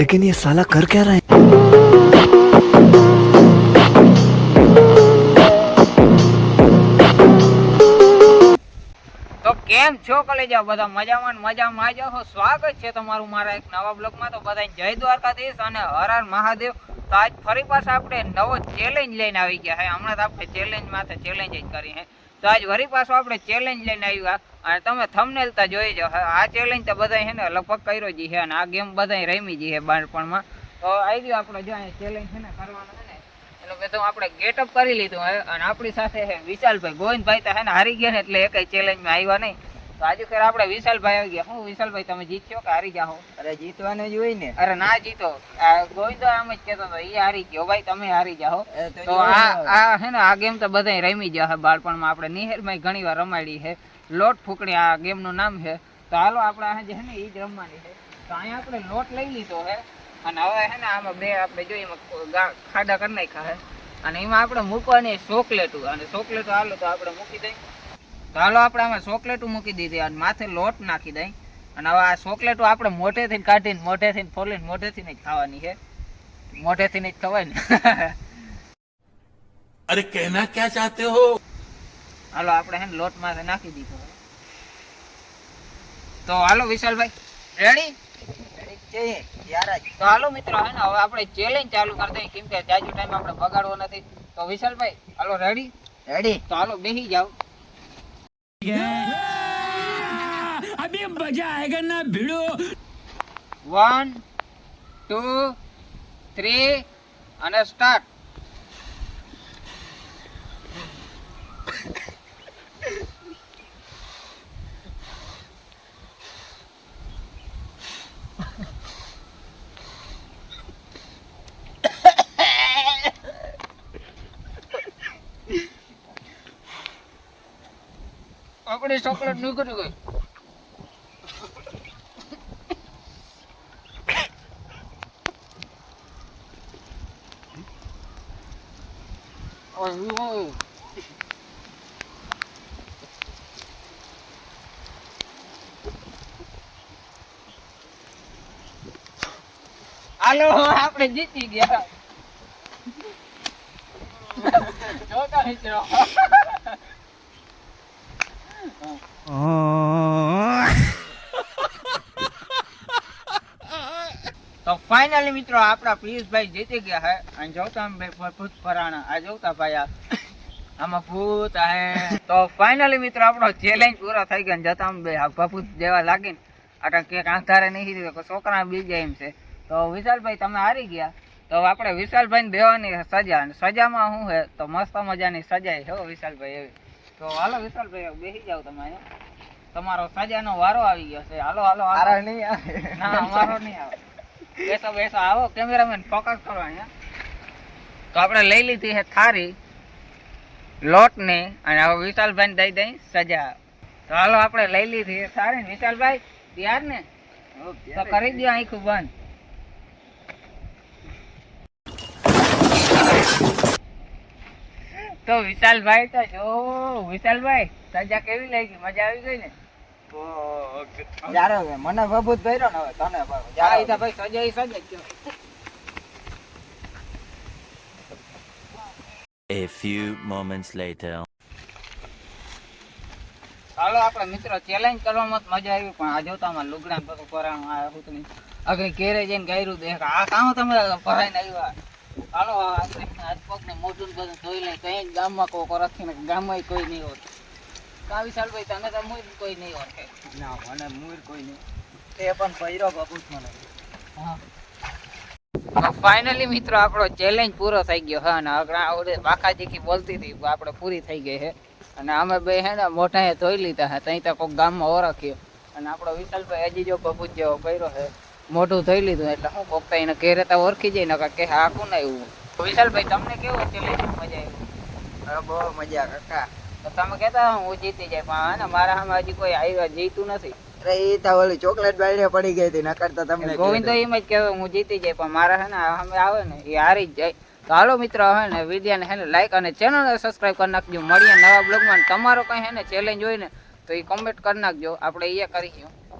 लेकिन ये साला कर क्या रहा है તો કેમ છો કલેજા બધા મજામાં ને મજામાં જ હો સ્વાગત છે તમારું મારા એક નવા બ્લોગમાં તો બધાને જય દ્વારકાધીશ અને હર હર મહાદેવ તો આજ ફરી પાછા આપણે નવો ચેલેન્જ લઈને આવી ગયા હે હમણાં તો આપણે ચેલેન્જ માથે ચેલેન્જ જ કરી હે તો આજ વરી પાછો આપણે ચેલેન્જ લઈને આવ્યા અને તમે થંબનેલ તો જોઈ જાઓ આ ચેલેન્જ તો બધા છે ને લગભગ કર્યો જ છે અને આ ગેમ બધા રમી જ છે બાળપણમાં. તો આવી ગયો આપણે જો ચેલેન્જ છે ને કરવાનો છે ને. એટલે બધું આપણે ગેટઅપ કરી લીધું અને આપણી સાથે વિશાલભાઈ. ગોવિંદભાઈ તો હે ને હારી ગયા ને એટલે એકય ચેલેન્જમાં આવ્યા નહીં. તો આજે ફેર આપણે વિશાલભાઈ આવી ગયા. હું વિશાલભાઈ તમે જીત્યો કે હારી જાઓ? અરે જીતવાનું જ હોય ને. અરે ના જીતો. આ ગોવિંદો આમ જ કહેતો હતો એ હારી ગયો ભાઈ તમે હારી જાઓ. તો આ આ હે ને આ ગેમ તો બધાય રમી ગયા હે બાળપણમાં. આપણે નિહેરમાં ઘણી વાર રમાડી છે લોટ ફૂકણી આ ગેમનું નામ છે તો હાલો આપણે આ જે છે ને એ જ રમવાની છે તો અહીંયા આપણે લોટ લઈ લીધો છે અને હવે હે ને આમાં બે આપણે જોઈએ ખાડા કરી નાખ્યા છે અને એમાં આપણે મૂકવાની ચોકલેટું અને ચોકલેટું હાલો તો આપણે મૂકી દઈએ. તો હાલો આપણે આમાં ચોકલેટો મૂકી દીધી અને માથે લોટ નાખી દઈ. અને હવે આ ચોકલેટો આપણે મોઢેથી કાઢીને મોઢેથી ફોલીને મોઢેથી જ ખાવાની છે. મોઢેથી જ ખવાય ને. અરે કહેના ક્યાં ચાહતે હો? હાલો આપણે હે લોટ માથે નાખી દીધો. તો હાલો વિશાલભાઈ રેડી તો હાલો મિત્રો હે ને હવે આપણે ચેલેન્જ ચાલુ કરી દઈએ કેમ કે જાજુ ટાઈમ આપણે બગાડવો નથી. તો વિશાલભાઈ હાલો રેડી રેડી તો હાલો બેસી જાઓ. अभी मजा आएगा ना भिड़ो વન ટુ થ્રી અને સ્ટાર્ટ આપણી ચોકલેટ નીકળી ગઈ હાલો આપણે જીતી ગયા. જોતા તો ફાઇનલી મિત્રો આપણા પિયુષભાઈ જીતી ગયા હે. અને જોતા આમ ભૂત ફરાણા આ જોતા ભાઈ આ આમાં ભૂત હે. તો ફાઇનલી મિત્રો આપણો ચેલેન્જ પૂરો થઈ ગયો. જતા ભાઈ ભભૂત જેવા લાગીને આટા કે આંધારે નહીં દીધો છોકરા બીજા એમ છે. તો વિશાલભાઈ તમે હારી ગયા. તો આપણે વિશાલભાઈ દેવાની સજા. અને સજામાં શું છે તો મસ્ત મજાની સજા હો વિશાલભાઈ એવી. તો હાલો વિશાલભાઈ બેસી જાવ તમે તમારો સજાનો વારો આવી ગયો છે. હાલો હાલો મારા નહીં આવે. ના અમારો નહીં આવે. બેસો બેસો. આવો કેમેરામેન ફોકસ કરો અહીંયા. તો આપણે લઈ લીધી છે થારી લોટ ને અને હવે વિશાલભાઈ દઈ દઈ સજા. તો હાલો આપણે લઈ લીધી થારી વિશાલભાઈ તૈયાર ને? તો કરી દો આખું બંધ. તો વિશાલભાઈ તો જો વિશાલભાઈ સજા કેવી લાગી? મજા આવી ગઈ ને? હવે મને ભભૂત ભર્યો ને હવે તને તો ભાઈ સજા ઈ સજા જ A few moments later. ચાલો આપણે મિત્રો ચેલેન્જ કરવામાં મજા આવી પણ આ જોતા આમાં લુગડા બધું પરાણું આ હતું નહીં. આગળ ઘેરે જઈને ગાયરું દેખ આ કામ તમે ભરાઈને આવ્યા? ચાલો આ હાથ પગ ને મોઢું બધું ધોઈ લઈ કઈ ગામમાં કોઈ કરથી ને ગામમાં કોઈ નહીં હોત કા વિશાલભાઈ તને તો મુઈ કોઈ નહીં ઓળખે. ના મને મુર કોઈ નહીં. તે પણ ભર્યો ભભૂત મને હા. ફાઇનલી મિત્રો આપણો ચેલેન્જ પૂરો થઈ ગયો હા અને આગળ આવડે બાકાજીથી બોલતી હતી આપણે પૂરી થઈ ગઈ છે અને અમે બે હે ને મોઢાએ ધોઈ લીધા છે ત્યાં તો કોઈક ગામમાં ઓળખ્યો. અને આપણો વિશાલભાઈ હજી જો બબુ જેવો કર્યો છે મોઢું ધોઈ લીધું એટલે હું કોકતા એને ઘેરે તો ઓળખી જાય ને કે હા કોને એવું વિશાલભાઈ તમને કેવું ચેલેન્જ મજા આવી? બહુ મજા કાકા. તો તમે કહેતા હું જીતી જાય પણ મારા સામે હજી કોઈ આવ્યા જીતું નથી. અરે એ તો ઓલી ચોકલેટ બાયડે પડી ગઈ હતી નકરતા તમને ગોવિંદ તો એમ જ કહેવાય હું જીતી જાય પણ મારા હે ને સામે આવે ને એ હારી જ જાય. તો હાલો મિત્રો હવે ને વિદ્યાને હે ને લાઈક અને ચેનલને સબસ્ક્રાઈબ કરી નાખજો. મળીએ નવા બ્લોગમાં તમારો કંઈ હે ને ચેલેન્જ હોય ને તો એ કમેન્ટ કરી નાખજો. આપણે એ કરીશું